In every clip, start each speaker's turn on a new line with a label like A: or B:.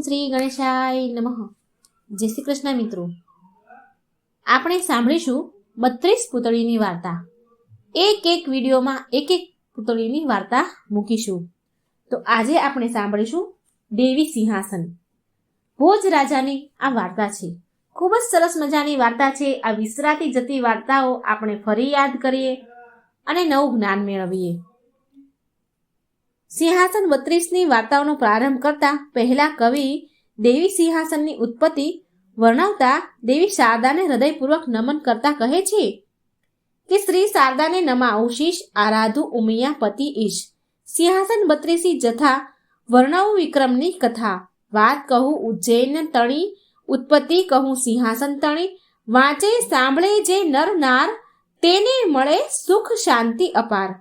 A: શ્રી ગણેશાય નમઃ. જય શ્રી કૃષ્ણ મિત્રો. આપણે સાંભળીશું બત્રીસ પૂતળીની વાર્તા. એક એક વિડીયોમાં એક એક પૂતળીની વાર્તા મૂકીશું. તો આજે આપણે સાંભળીશું દેવી સિંહાસન. ભોજ રાજાની આ વાર્તા છે. ખૂબ જ સરસ મજાની વાર્તા છે. આ વિસરાતી જતી વાર્તાઓ આપણે ફરી યાદ કરીએ અને નવું જ્ઞાન મેળવીએ. સિંહાસન બત્રીસની વાર્તાઓનો પ્રારંભ કરતા પહેલા કવિ દેવી સિંહાસનની ઉત્પત્તિ વર્ણવતા દેવી શારદાને હૃદયપૂર્વક નમન કરતા કહે છે કે શ્રી શારદાને નમાઉશીશ આરાધુ, ઉમિયા, પતિ, ઈશ. સિંહાસન બત્રીસી જથા વર્ણવ વિક્રમની કથા. વાત કહું ઉજ્જૈન તણી, ઉત્પત્તિ કહું સિંહાસન તણી. વાંચે, સાંભળે જે નર નાર, તેને મળે સુખ, શાંતિ, અપાર.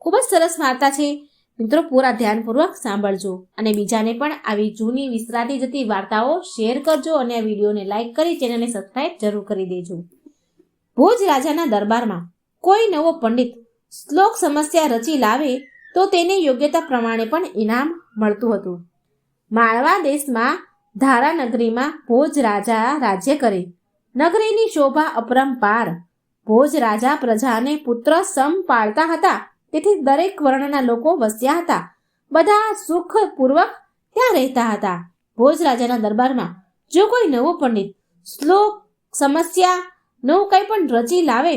A: ખૂબ જ સરસ વાર્તા છે. મિત્રો, પૂરા ધ્યાનપૂર્વક સાંભળજો. અને બીજાને પણ આવી જૂની વિસરાતી જતી વાર્તાઓ શેર કરજો અને આ વિડીયોને લાઈક કરી ચેનલને સબસ્ક્રાઇબ જરૂર કરી દેજો. ભોજ રાજાના દરબારમાં કોઈ નવો પંડિત શ્લોક સમસ્યા રચી લાવે તો તેને યોગ્યતા પ્રમાણે પણ ઇનામ મળતું હતું. માળવા દેશમાં ધારા નગરીમાં ભોજ રાજા રાજ્ય કરે. નગરીની શોભા અપરંપાર. ભોજ રાજા પ્રજાને પુત્ર સમ પાળતા હતા. તેથી દરેક વર્ણના લોકો વસ્યા હતા. બધા સુખપૂર્વક ત્યાં રહેતા હતા. ભોજ રાજાના દરબારમાં જો કોઈ નવો પંડિત, શ્લોક, સમસ્યા, નવું કંઈ પણ રચી લાવે,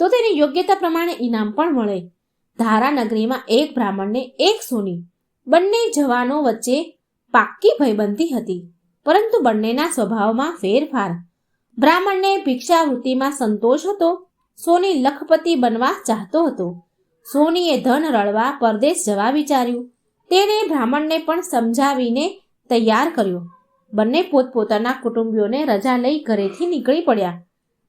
A: તો તેને યોગ્યતા પ્રમાણે ઇનામ પણ મળે. ધારા નગરીમાં એક બ્રાહ્મણને એક સોની, બંને જવાનો વચ્ચે પાક્કી ભયબંધી હતી, પરંતુ બંનેના સ્વભાવમાં ફેરફાર. બ્રાહ્મણને ભિક્ષાવૃત્તિમાં સંતોષ હતો, સોની લખપતિ બનવા ચાહતો હતો. સોનીએ ધન રળવા પરદેશ જવા વિચાર્યું. તેણે બ્રાહ્મણને પણ સમજાવીને તૈયાર કર્યો. બંને પોતપોતાના કુટુંબીઓને રજા લઈ ઘરેથી નીકળી પડ્યા.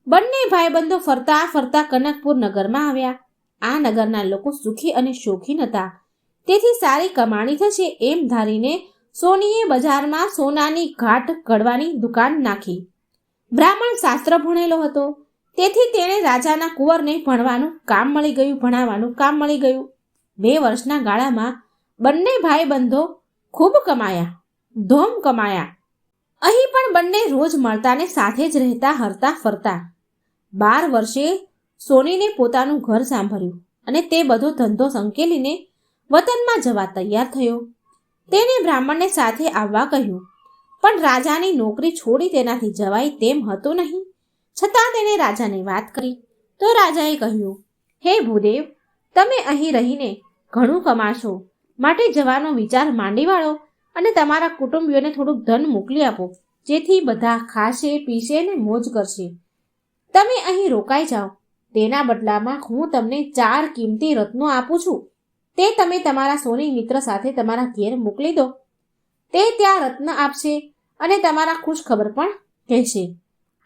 A: બંને ભાઈબંધો ફરતા ફરતા કનકપુર નગરમાં આવ્યા. આ નગરના લોકો સુખી અને શોખીન હતા. તેથી સારી કમાણી થશે એમ ધારીને સોનીએ બજારમાં સોનાની ઘાટ ઘડવાની દુકાન નાખી. બ્રાહ્મણ શાસ્ત્ર ભણેલો હતો. તેથી તેણે રાજાના કુંવરને ભણવાનું કામ મળી ગયું, ભણાવવાનું કામ મળી ગયું. બે વર્ષના ગાળામાં બંને ભાઈબંધો ખૂબ કમાયા, ધોમ કમાયા. અહીં પણ બંને રોજ મળતાને સાથે જ રહેતા, હરતા ફરતા. બાર વર્ષે સોનીને પોતાનું ઘર સાંભળ્યું અને તે બધો ધંધો સંકેલીને વતનમાં જવા તૈયાર થયો. તેને બ્રાહ્મણને સાથે આવવા કહ્યું, પણ રાજાની નોકરી છોડી તેનાથી જવાય તેમ હતું નહીં. છતાં તેણે રાજાને વાત કરી. તો રાજાએ કહ્યું, હે ભૂદેવ, તમે અહીં રહીને ઘણું કમાશો. માટે જવાનો વિચાર માંડી વાળો અને તમારા કુટુંબીઓને થોડુંક ધન મોકલી આપો, જેથી બધા ખાશે, પીશે ને મોજ કરશે. તમે અહીં રોકાઈ જાઓ. તેના બદલામાં હું તમને ચાર કિંમતી રત્નો આપું છું. તે તમે તમારા સોની મિત્ર સાથે તમારા ઘેર મોકલી દો. તે ત્યાં રત્ન આપશે અને તમારા ખુશ ખબર પણ કહેશે.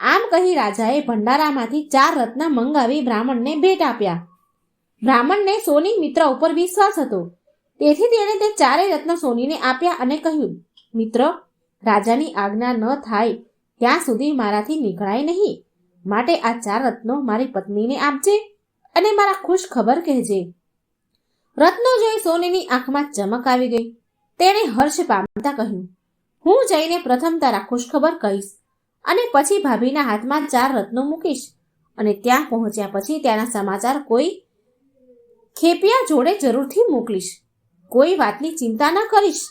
A: આમ કહી રાજાએ ભંડારામાંથી ચાર રત્ન મંગાવી બ્રાહ્મણને ભેટ આપ્યા. બ્રાહ્મણને સોની મિત્ર ઉપર વિશ્વાસ હતો. તેથી તેણે તે ચારેય રત્ન સોનીને આપ્યા અને કહ્યું, મિત્ર, રાજાની આજ્ઞા ન થાય, ત્યાં સુધી મારાથી નીકળાય નહીં. માટે આ ચાર રત્નો મારી પત્નીને આપજે અને મારા ખુશ ખબર કહેજે. રત્નો જોઈ સોનીની આંખમાં ચમક આવી ગઈ. તેણે હર્ષ પામતા કહ્યું, હું જઈને પ્રથમ તારા ખુશખબર કહીશ. અને પછી ભાભીના હાથમાં ચાર રત્નો મૂકીશ. અને ત્યાં પહોંચ્યા પછી ત્યાંના સમાચાર કોઈ ખેપિયા જોડે જરૂરથી મોકલીશ. કોઈ વાતની ચિંતા ન કરીશ.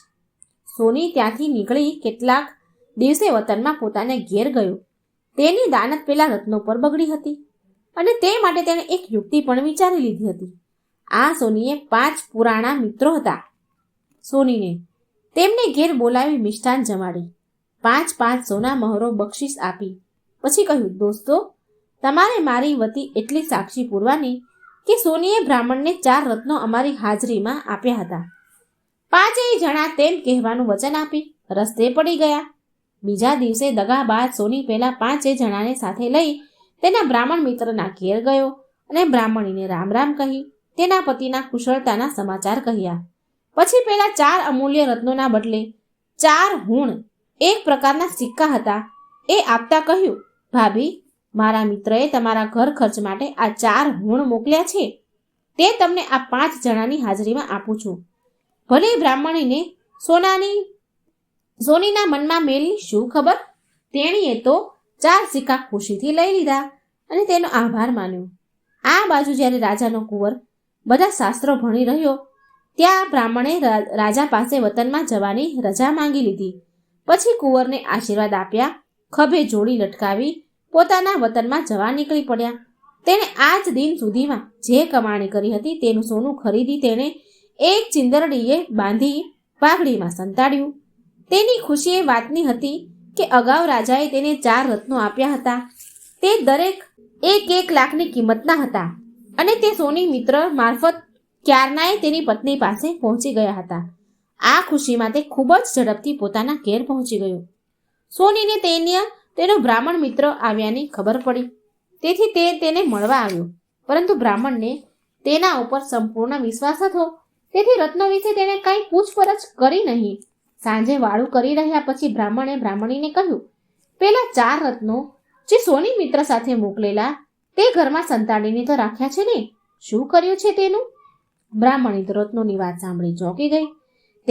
A: સોની ત્યાંથી નીકળી કેટલાક દિવસે વતનમાં પોતાને ઘેર ગયો. તેની દાનત પેલા રત્નો પર બગડી હતી અને તે માટે તેણે એક યુક્તિ પણ વિચારી લીધી હતી. આ સોનીએ પાંચ પુરાણા મિત્રો હતા. સોનીને તેમને ઘેર બોલાવી મિષ્ટાન જમાડી. પાંચ પાંચ સોના મહોરો બક્ષિસ આપી. પછી કહ્યું, દોસ્તો, તમારે મારી વતી એટલી સાક્ષી પૂરવાની કે સોનીએ બ્રાહ્મણને ચાર રત્નો અમારી હાજરીમાં આપ્યા હતા. પાંચેય જણા તેમ કહેવાનું વચન આપી રસ્તે પડી ગયા. બીજા દિવસે દગા બાદ સોની પહેલા પાંચેય જણાને સાથે લઈ તેના બ્રાહ્મણ મિત્રના ઘેર ગયો અને બ્રાહ્મણીને રામ રામ કહી તેના પતિના કુશળતાના સમાચાર કહ્યા. પછી પેલા ચાર અમૂલ્ય રત્નોના બદલે ચાર હુણ એક પ્રકારના સિક્કા હતા. એ આપતા કહ્યું, ભાભી, મારા મિત્રએ તમારા ઘર ખર્ચ માટે આ ચાર હુણ મોકલ્યા છે. તે તમને આ પાંચ જણાની હાજરીમાં આપું છું. ભલે બ્રાહ્મણીને સોનાની, સોનીના મનમાં મેલી શું ખબર? તેણીએ તો ચાર સિક્કા ખુશીથી લઈ લીધા અને તેનો આભાર માન્યો. આ બાજુ જ્યારે રાજાનો કુંવર બધા શાસ્ત્રો ભણી રહ્યો, ત્યાં બ્રાહ્મણે રાજા પાસે વતનમાં જવાની રજા માંગી લીધી. પછી કુંવરને આશીર્વાદ આપ્યા, ખભે જોડી લટકાવી પોતાના વતનમાં જવા નીકળી પડ્યા. તેણે આ જ દિન સુધીમાં જે કમાણી કરી હતી તેનું સોનું ખરીદી તેણે એક ચિંદરડીએ બાંધી પાઘડીમાં સંતાડ્યું. તેની ખુશી એ વાતની હતી કે અગાઉ રાજાએ તેને ચાર રત્નો આપ્યા હતા. તે દરેક એક એક લાખની કિંમતના હતા અને તે સોની મિત્ર મારફત ક્યારનાય તેની પત્ની પાસે પહોંચી ગયા હતા. આ ખુશીમાં તે ખૂબ જ ઝડપથી પોતાના ઘેર પહોંચી ગયો. સોનીને તેને તેનો બ્રાહ્મણ મિત્ર આવ્યાની ખબર પડી. તેથી તે તેને મળવા આવ્યો. પરંતુ બ્રાહ્મણને તેના ઉપર સંપૂર્ણ વિશ્વાસ હતો. તેથી રત્ન વિશે તેણે કાંઈ પૂછપરછ કરી નહીં. સાંજે વાળું કરી રહ્યા પછી બ્રાહ્મણે બ્રાહ્મણીને કહ્યું, પેલા ચાર રત્નો જે સોની મિત્ર સાથે મોકલેલા તે ઘરમાં સંતાડીને તો રાખ્યા છે ને? શું કર્યું છે તેનું? બ્રાહ્મણી તો રત્નોની વાત સાંભળી ચોંકી ગઈ.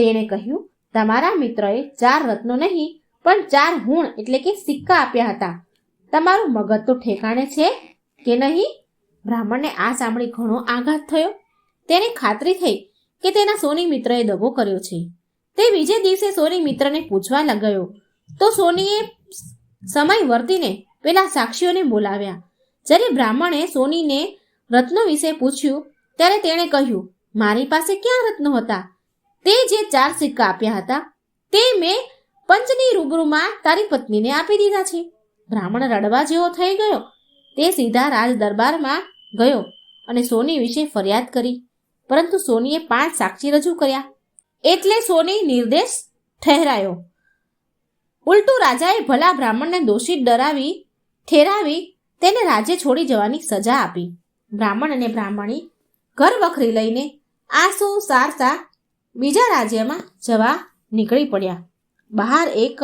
A: તેણે કહ્યું, તમારા મિત્રએ ચાર રત્નો નહીં, પણ ચાર હુણ એટલે કે સિક્કા આપ્યા હતા. તમારું મગજ તો ઠેકાણે છે કે નહીં? બ્રાહ્મણને આ સાંભળી ઘણો આઘાત થયો. તેને ખાતરી થઈ કે તેના સોની મિત્રએ દગો કર્યો છે. તે બીજે દિવસે સોની મિત્રને પૂછવા લગાયો. તો સોનીએ સમય વર્તીને પેલા સાક્ષીઓને બોલાવ્યા. જ્યારે બ્રાહ્મણે સોનીને રત્નો વિશે પૂછ્યું, ત્યારે તેણે કહ્યું, મારી પાસે ક્યાં રત્નો હતા? તે જે ચાર સિક્કા આપ્યા હતા, તે મેં પંચની રૂબરૂમાં તારી પત્નીને આપી દીધા છે. બ્રાહ્મણ રડવા જેવો થઈ ગયો. તે સીધા રાજ દરબારમાં ગયો અને સોની વિશે ફરિયાદ કરી. પરંતુ સોનીએ પાંચ સાક્ષી રજૂ કર્યા. એટલે સોની નિર્દેશ ઠહેરાયો ઉલટું રાજાએ ભલા બ્રાહ્મણને દોષિત ડરાવી, ઠેરાવી, તેને રાજે છોડી જવાની સજા આપી. બ્રાહ્મણ અને બ્રાહ્મણી ઘર વખરી લઈને આંસુ સારતા બીજા રાજ્યમાં જવા નીકળી પડ્યા. બહાર એક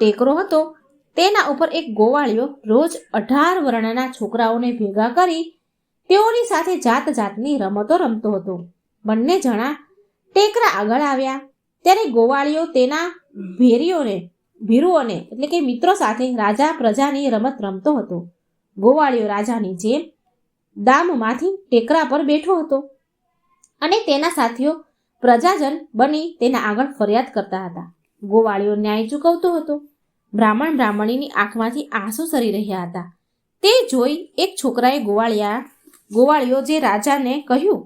A: ટેકરો હતો. તેના ઉપર એક ગોવાળિયો રોજ અઢાર વર્ણના છોકરાઓને ભેગા કરી તેઓની સાથે જાત જાતની રમતો રમતો હતો. બંને જણા ટેકરા આગળ આવ્યા. ત્યારે ગોવાળિયો તેના ભેરીઓને, ભીરુઓને એટલે કે મિત્રો સાથે રાજા પ્રજાની રમત રમતો હતો. ગોવાળિયો રાજાની જેમ દામમાંથી ટેકરા પર બેઠો હતો અને તેના સાથીઓ પ્રજાજન બની તેના આગળ ફરિયાદ કરતા હતા. ગોવાળિયો ન્યાય ચૂકવતો હતો. બ્રાહ્મણ બ્રાહ્મણીની આંખમાંથી આંસુ સરી રહ્યા હતા. તે જોઈ એક છોકરાએ ગોવાળિયા ગોવાળિયો જે રાજાને કહ્યું,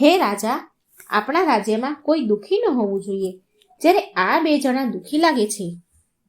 A: હે રાજા, આપણા રાજ્યમાં કોઈ દુઃખી ન હોવું જોઈએ. જ્યારે આ બે જણા દુઃખી લાગે છે,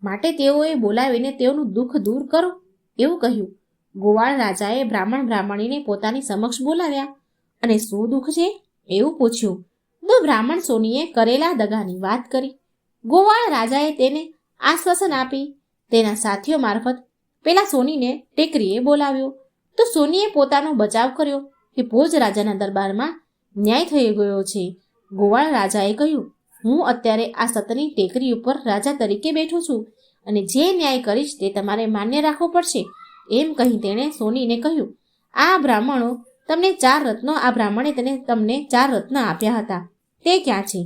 A: માટે તેઓએ બોલાવીને તેઓનું દુઃખ દૂર કરો. એવું કહ્યું. ગોવાળ રાજાએ બ્રાહ્મણ બ્રાહ્મણીને પોતાની સમક્ષ બોલાવ્યા અને શું દુઃખ છે? એવું પૂછ્યું. તો બ્રાહ્મણ સોનીએ કરેલા દગાની વાત કરી. ગોવાળ રાજાએ તેને આશ્વાસન આપી. તેના સાથીઓ મારફત પેલા સોનીને ટેકરીએ બોલાવ્યો. તો સોનીએ પોતાનો બચાવ કર્યો. કે ભોજ રાજાના દરબારમાં ન્યાય થઈ ગયો છે. ગોવાળ રાજાએ કહ્યું, હું અત્યારે આ સતની ટેકરી ઉપર રાજા તરીકે બેઠો છું અને જે ન્યાય કરીશ તે તમારે માન્ય રાખવો પડશે. એમ કહી તેણે સોનીને કહ્યું, આ બ્રાહ્મણો તમને ચાર રત્નો આ બ્રાહ્મણે તેને તમને ચાર રત્ન આપ્યા હતા. તે ક્યાં છે?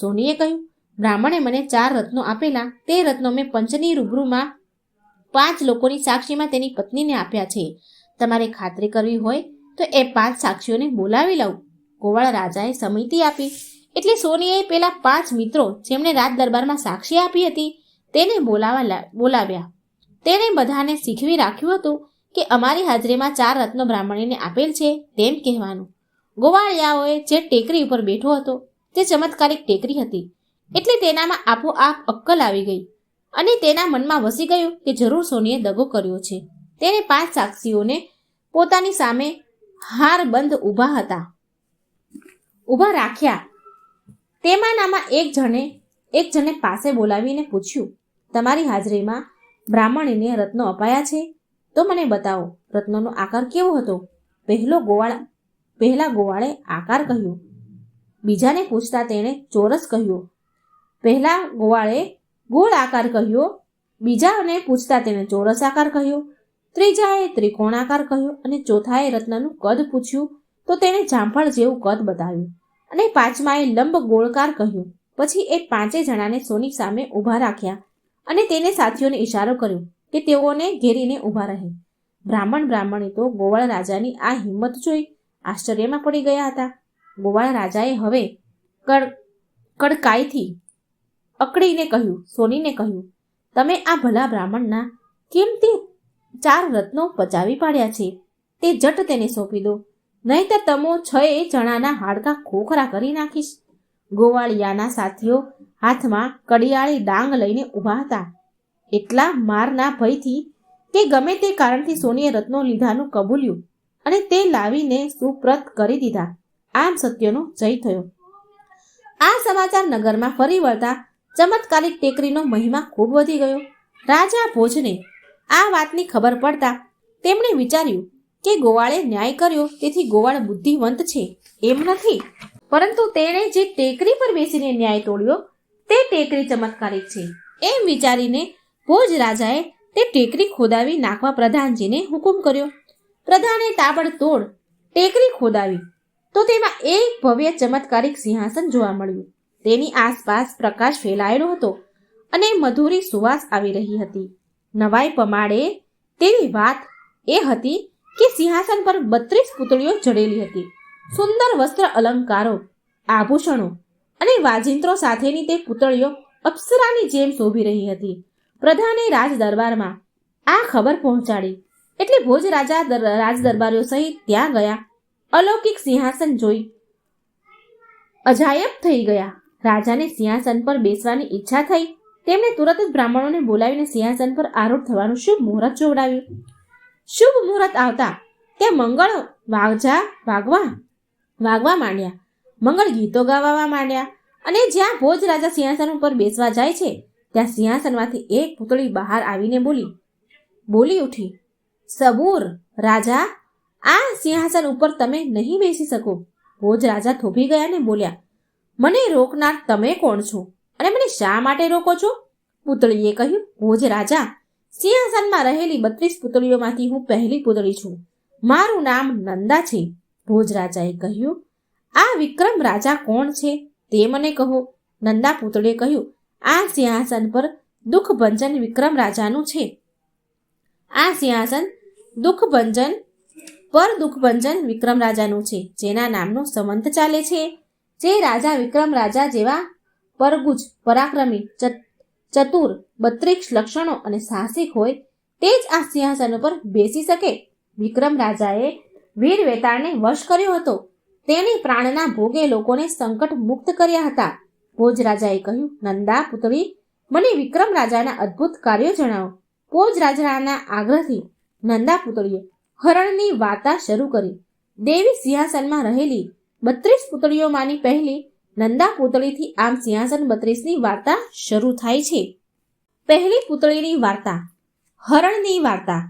A: સોનીએ કહ્યું, બ્રાહ્મણે મને ચાર રત્નો આપેલા, તે રત્નો મેં પંચની રૂબરૂમાં પાંચ લોકોની સાક્ષીમાં તેની પત્નીને આપ્યા છે. તમારે ખાતરી કરવી હોય તો એ પાંચ સાક્ષીઓને બોલાવી લઉં. ગોવાળ રાજાએ સમિતિ આપી. એટલે સોનીએ પેલા પાંચ મિત્રો જેમણે રાજ દરબારમાં સાક્ષી આપી હતી, તેને બોલાવા બોલાવ્યા. તેણે બધાને શીખવી રાખ્યું હતું કે અમારી હાજરીમાં ચાર રત્નો બ્રાહ્મણીને આપેલ છે તેમ કહેવાનું. ગોવાળિયાઓએ જે ટેકરી ઉપર બેઠો હતો, તે ચમત્કારિક ટેકરી હતી. એટલે તેનામાં આપોઆપ અક્કલ આવી ગઈ અને તેના મનમાં વસી ગયું કે જરૂર સોનીએ દગો કર્યો છે. તેને પાંચ સાક્ષીઓને પોતાની સામે હાર બંધ ઊભા હતા. ઊભા રાખ્યા. તેમાંનામાં એક જણે એક જણે પાસે બોલાવીને પૂછ્યું, તમારી હાજરીમાં બ્રાહ્મણીને રત્નો અપાયા છે? તો મને બતાવો, રત્નનો આકાર કેવો હતો? પહેલો ગોવાળ, પહેલા ગોવાળે આકાર કહ્યો. બીજાને પૂછતા તેણે ચોરસ કહ્યો. પહેલા ગોવાળે ગોળ આકાર કહ્યો. બીજાને પૂછતા તેણે ચોરસ આકાર કહ્યો. ત્રીજાએ ત્રિકોણ આકાર કહ્યો અને ચોથાએ રત્નનું કદ પૂછ્યું. તો તેણે જામફળ જેવું કદ બતાવ્યું. અને પાંચમાએ લંબ ગોળકાર કહ્યું. પછી એ પાંચે જણાને સોની સામે ઊભા રાખ્યા અને તેને સાથીઓને ઈશારો કર્યો. કે તેઓને ઘેરીને ઊભા રહે. બ્રાહ્મણ બ્રાહ્મણી તો ગોવાળ રાજાની આ હિંમત જોઈ આશ્ચર્યમાં પડી ગયા હતા. ગોવાળ રાજાએ હવે કડ, કડકાઈથી અકડીને કહ્યું, સોનીને કહ્યું, તમે આ ભલા બ્રાહ્મણના કેમ તે ચાર રત્નો પચાવી પાડ્યા છે? તે જટ તેને સોંપી દો. નહીંતર તમો છ જણાના હાડકાં ખોખરા કરી નાખીશ. ગોવાળિયાના સાથીઓ હાથમાં કડિયાળી ડાંગ લઈને ઊભા હતા. એટલા મારના ભયથી કે ગમે તે કારણથી સોનીએ રત્નો લીધાનું કબૂલ્યું અને તે લાવીને સુપ્રત કરી દીધા. આમ સત્યનો જય થયો. આ સમાચાર નગરમાં ફરી વળતા ચમત્કારિક ટેકરીનો મહિમા ખૂબ વધી ગયો. રાજા ભોજને આ વાતની ખબર પડતા તેમણે વિચાર્યું કે ગોવાળે ન્યાય કર્યો, તેથી ગોવાળ બુદ્ધિવંત છે, એમ નથી. પરંતુ તેણે જે ટેકરી પર બેસીને ન્યાય તોડ્યો, તે ટેકરી ચમત્કારિક છે, એમ વિચારીને ભોજ રાજાએ તે ટેકરી ખોદાવી નાખવા પ્રધાનજીને હુકુમ કર્યો. પ્રધાને તાબડતોડ ટેકરી ખોદાવી. તો તેમાં એક ભવ્ય ચમત્કારિક સિંહાસન જોવા મળ્યું. તેની આસપાસ પ્રકાશ ફેલાયેલો હતો અને મધુરી સુવાસ આવી રહી હતી. નવાઈ પમાડે તેવી વાત એ હતી કે સિંહાસન પર બત્રીસ પુતળીઓ જડેલી હતી. સુંદર વસ્ત્ર અલંકારો, આભૂષણો અને વાજિંત્રો સાથેની તે પુતળીઓ અપ્સરાની જેમ શોભી રહી હતી. પ્રધાને રાજ દરબારમાં આ ખબર પહોંચાડી. એટલે ભોજ રાજા દર- રાજ દરબારીઓ સહિત ત્યાં ગયા. અલૌકિક સિંહાસન જોઈ. અજાયબ થઈ ગયા. રાજાને સિંહાસન પર બેસવાની ઈચ્છા થઈ. તેમણે તુરત જ બ્રાહ્મણોને બોલાવીને સિંહાસન પર આરોપ થવાનું શુભ મુહૂર્ત જોવડાવ્યું શુભ મુહૂર્ત આવતા તે મંગળ વાગજા વાગવા વાગવા માંડ્યા. મંગળ ગીતો ગાવા માંડ્યા અને જ્યાં ભોજ રાજા સિંહાસન ઉપર બેસવા જાય છે ત્યાં સિંહાસનમાંથી એક પૂતળી બહાર આવીને બોલી બોલી ઉઠી. સબૂર, રાજા, આ સિંહાસન ઉપર તમે નહીં બેસી શકો. ભોજ રાજા થોભી ગયા ને બોલ્યા, મને રોકનાર તમે કોણ છો? અને મને શા માટે રોકો છો? પૂતળીએ કહ્યું, ભોજ રાજા, સિંહાસનમાં રહેલી બત્રીસ પુતળીઓમાંથી હું પહેલી પુતળી છું. મારું નામ નંદા છે. ભોજ રાજાએ કહ્યું, આ વિક્રમ રાજા કોણ છે તે મને કહો. નંદા પુતળીએ કહ્યું આ સિંહાસન પર દુઃખભંજન વિક્રમ રાજાનું છે. આ સિંહાસન દુઃખભંજન પર દુઃખભંજન વિક્રમ રાજાનું છે, જેના નામનો સંવંત ચાલે છે. જે રાજા વિક્રમ રાજા જેવા પરગુજ, પરાક્રમી, ચત- ચતુર બત્રીસ લક્ષણો અને સાહસિક હોય, તે જ આ સિંહાસન ઉપર બેસી શકે. વિક્રમ રાજાએ વીર વેતાળને વશ કર્યો હતો. તેણે પ્રાણના ભોગે લોકોને સંકટ મુક્ત કર્યા હતા. ભોજ રાજાએ કહ્યું, નંદા, પુતળી, મને વિક્રમ રાજાના અદ્ભુત કાર્યો જણાવો. ભોજ રાજાના આગ્રહથી નંદા પુતળીએ હરણની વાર્તા શરૂ કરી. દેવી સિંહાસનમાં રહેલી બત્રીસ પુતળીઓમાંની પહેલી નંદા પુતળીથી આમ સિંહાસન બત્રીસની વાર્તા શરૂ થાય છે. પહેલી પુતળીની વાર્તા, હરણની વાર્તા.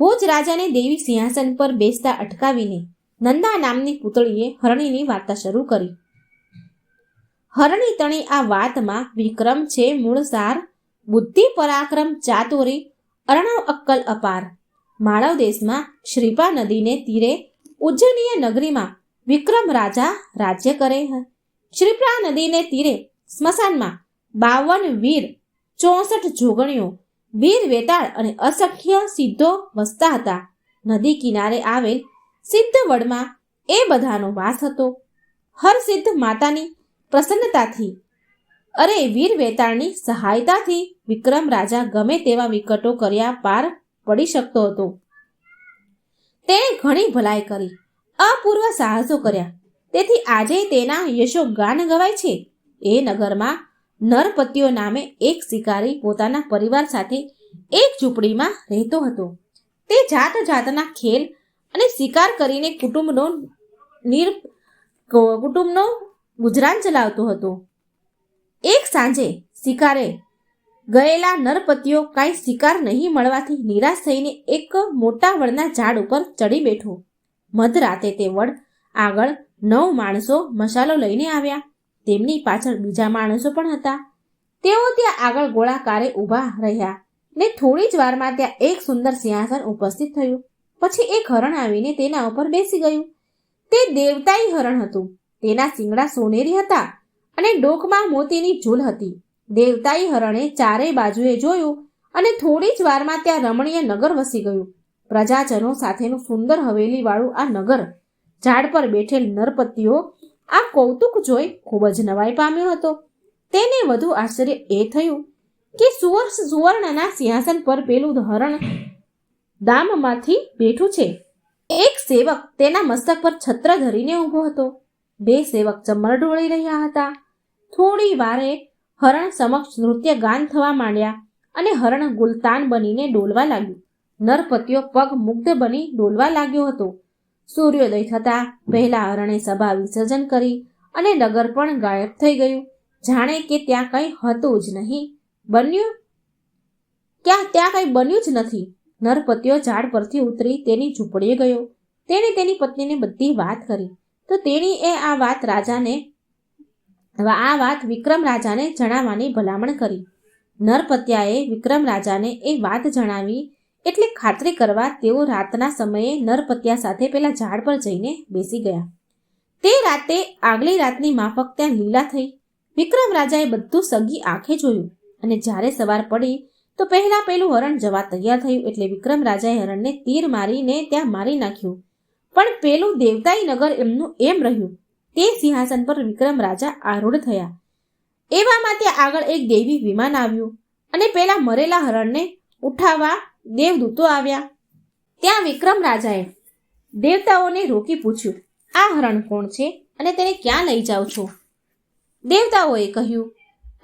A: ભોજ રાજાને દેવી સિંહાસન પર બેસતા અટકાવીને નંદા નામની પુતળીએ હરણીની વાર્તા શરૂ કરી. હરણી તણી આ વાતમાં વિક્રમ છે મૂળ સાર બુદ્ધિ પરાક્રમ ચાતુરી, અરણવ અક્કલ અપાર. માળવ દેશમાં શ્રીપા નદીને તીરે ઉજ્જનીય નગરીમાં વિક્રમ રાજા રાજ્ય કરે શ્રીપા નદીને તીરે સ્મશાનમાં બાવન વીર, ચોસઠ જોગણીઓ, વીર વેતાળ અને અસંખ્ય સિદ્ધો વસતા હતા. નદી કિનારે આવેલ સિદ્ધ વડમાં એ બધાનો વાસ હતો. હર સિદ્ધ માતાની પ્રસન્નતાથી. અરે, વીર વેતાળની સહાયતાથી વિક્રમ રાજા ગમે તેવા વિકટો કર્યા પાર પડી શકતો હતો. તેણે ઘણી ભલાઈ કરી, અપૂર્વ સાહસો કર્યા. તેથી આજે તેના યશો ગાન ગવાય છે? એ નગરમાં નરપતિઓ નામે એક શિકારી પોતાના પરિવાર સાથે એક ઝૂંપડીમાં રહેતો હતો. તે જાત જાતના ખેલ અને શિકાર કરીને કુટુંબનો નિર કુટુંબનો ગુજરાન ચલાવતો હતો. એક સાંજે શિકારે ગયેલા નરપતિઓ કાંઈ શિકાર નહીં મળવાથી નિરાશ થઈને એક મોટા વડના ઝાડ ઉપર ચડી બેઠો. મધરાતે તે વડ આગળ નવ માણસો મસાલો લઈને આવ્યા. તેમની પાછળ બીજા માણસો પણ હતા. તેઓ ત્યાં આગળ ગોળાકારે ઊભા રહ્યા ને થોડી જ વારમાં ત્યાં એક સુંદર સિંહાસન ઉપસ્થિત થયું. પછી એક હરણ આવીને તેના ઉપર બેસી ગયું. તે દેવતાઈ હરણ હતું. તેના શિંગડા સોનેરી હતા અને ડોકમાં મોતીની ઝૂલ હતી. દેવતાઈ હરણે ચારેય બાજુએ જોયું અને થોડી જ વારમાં ત્યાં રમણીય નગર વસી ગયું. પ્રજાજનો સાથેનું સુંદર હવેલીવાળું આ નગર, ઝાડ પર બેઠેલ નરપતિઓ, આ કૌતુક જોઈ ખૂબ જ નવાઈ પામ્યો હતો. તેને વધુ આશ્ચર્ય એ થયું કે સુવર્ષ સુવર્ણના સિંહાસન પર પેલું હરણ દામમાંથી બેઠું છે. એક સેવક તેના મસ્તક પર છત્ર ધરીને ઊભો હતો. બે સેવક ચમર ઢોળી રહ્યા હતા. થોડી વારે હરણ સમક્ષ નૃત્ય ગાન થવા માંડ્યા અને હરણ ગુલતાન બનીને ડોલવા લાગ્યું. નરપતિઓ પગ મુગ્ધ બની ડોલવા લાગ્યો હતો. સૂર્યોદય થતાં પહેલા હરણે સભા વિસર્જન કરી અને નગર પણ ગાયબ થઈ ગયું. જાણે કે ત્યાં કંઈ હતું જ નહીં. બન્યું? ક્યાં, ત્યાં કંઈ બન્યું જ નથી. નરપતિઓ ઝાડ પરથી ઉતરી તેની ઝૂંપડીએ ગયો. તેણે તેની પત્નીને બધી વાત કરી. તો તેણીએ આ વાત રાજાને, આ વાત વિક્રમ રાજાને જણાવવાની ભલામણ કરી. નરપત્યાએ વિક્રમ રાજાને એ વાત જણાવી એટલે ખાતરી કરવા તેઓ રાતના સમયે નરપત્યા સાથે પેલા ઝાડ પર જઈને બેસી ગયા. તે રાતે આગલી રાતની માફક ત્યાં લીલા થઈ. વિક્રમ રાજાએ બધું સગી આંખે જોયું અને જ્યારે સવાર પડી તો પહેલા પેલું હરણ જવા તૈયાર થયું એટલે વિક્રમ રાજાએ હરણને તીર મારીને ત્યાં મારી નાખ્યું. પણ પેલું દેવતાઈ નગર એમનું એમ રહ્યું. તે સિંહાસન પર વિક્રમ રાજા આરૂઢ થયા. એવામાં ત્યાં આગળ એક દેવી વિમાન આવ્યું અને પેલા મરેલા હરણને ઉઠાવવા દેવદૂતો આવ્યા. ત્યાં વિક્રમ રાજાએ દેવતાઓને રોકી પૂછ્યું, આ હરણ કોણ છે અને તેને ક્યાં લઈ જાઓ છો? દેવતાઓએ કહ્યું,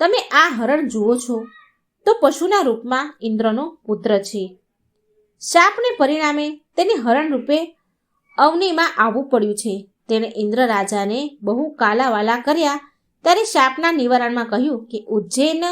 A: તમે આ હરણ જુઓ છો. તો પશુના રૂપમાં ઇન્દ્રનો પુત્ર છે. શાપને પરિણામે તેને હરણ રૂપે અવનીમાં આવવું પડ્યું છે. તેણે ઇન્દ્ર રાજાને બહુ કાલાવાલા કર્યા. ત્યારે શાપના નિવારણમાં કહ્યું કે, ઉજ્જૈન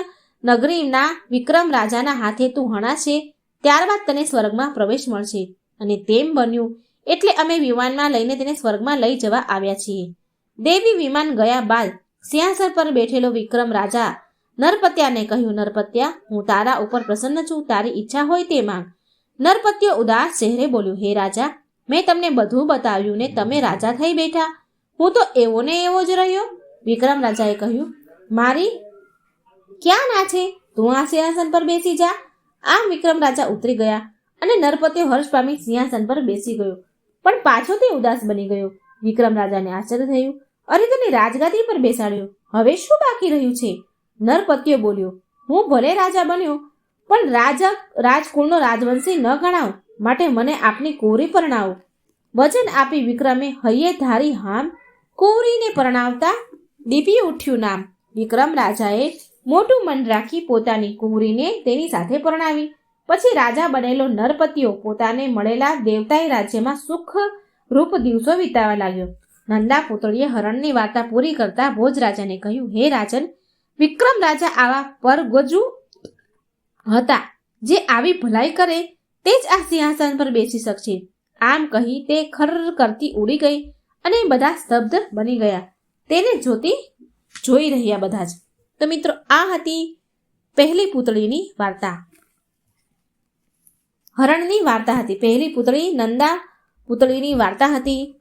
A: નગરીના વિક્રમ રાજાના હાથે તું હણાશે. ત્યારબાદ તને સ્વર્ગમાં પ્રવેશ મળશે. અને તેમ બન્યું. એટલે અમે વિમાનમાં લઈને તેને સ્વર્ગમાં લઈ જવા આવ્યા છીએ. દેવી વિમાન ગયા બાદ સિંહાસન પર બેઠેલો વિક્રમ રાજા નરપત્યાને કહ્યું, નરપત્યા, હું તારા ઉપર પ્રસન્ન છું. તારી ઈચ્છા હોય તે માંગ. નરપત્ય ઉદાસ ચહેરે બોલ્યું, હે રાજા મેં તમને બધું બતાવ્યું ને તમે રાજા થઈ બેઠા. હું તો એવો ને એવો જ રહ્યો. વિક્રમ રાજાએ કહ્યું, મારી, ક્યાં ના છે? તું આ સિંહાસન પર બેસી જા. આમ વિક્રમ રાજા ઉતરી ગયા અને નરપતિ હર્ષ પામી સિંહાસન પર બેસી ગયો. પણ પાછો તે ઉદાસ બની ગયો. વિક્રમ રાજાને આશ્ચર્ય થયું. અરે તને રાજગાદી પર બેસાડ્યો. હવે શું બાકી રહ્યું છે? નરપતિઓ બોલ્યો, હું ભલે રાજા બન્યો, પણ રાજા રાજકુળનો રાજવંશી ન ગણાવ માટે મને આપની કોરી પરણાવો. વચન આપી વિક્રમે હૈયે ધારી હામ, કોરીને પરણાવતા દીપી ઉઠ્યું નામ. વિક્રમ રાજાએ મોટું મન રાખી પોતાની કુંવરીને તેની સાથે પરણાવી. પછી રાજા બનેલો નરપતિઓ પોતાને મળેલા દેવતાએ રાજ્યમાં સુખ રૂપ દિવસો વિતાવા લાગ્યો. નંદા પુતળીએ હરણની વાર્તા પૂરી કરતા ભોજ રાજાને કહ્યું, હે રાજન, વિક્રમ રાજા આવા પરગજુ હતા, જે આવી ભલાઈ કરે તે જ આ સિંહાસન પર બેસી શકશે. આમ કહી તે ખર કરતી ઉડી ગઈ અને બધા સ્તબ્ધ બની ગયા. તેને જોતી જોઈ રહ્યા બધા જ. તો મિત્રો, આ હતી પહેલી પૂતળીની વાર્તા. હરણની વાર્તા હતી. પહેલી પૂતળી, નંદા પૂતળીની વાર્તા હતી.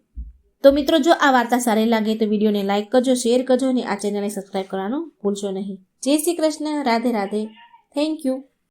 A: તો મિત્રો, જો આ વાર્તા સારી લાગે તો વિડીયોને લાઇક કરજો, શેર કરજો અને આ ચેનલને સબસ્ક્રાઈબ કરવાનું ભૂલશો નહીં. જય શ્રી કૃષ્ણ. રાધે રાધે. Thank you.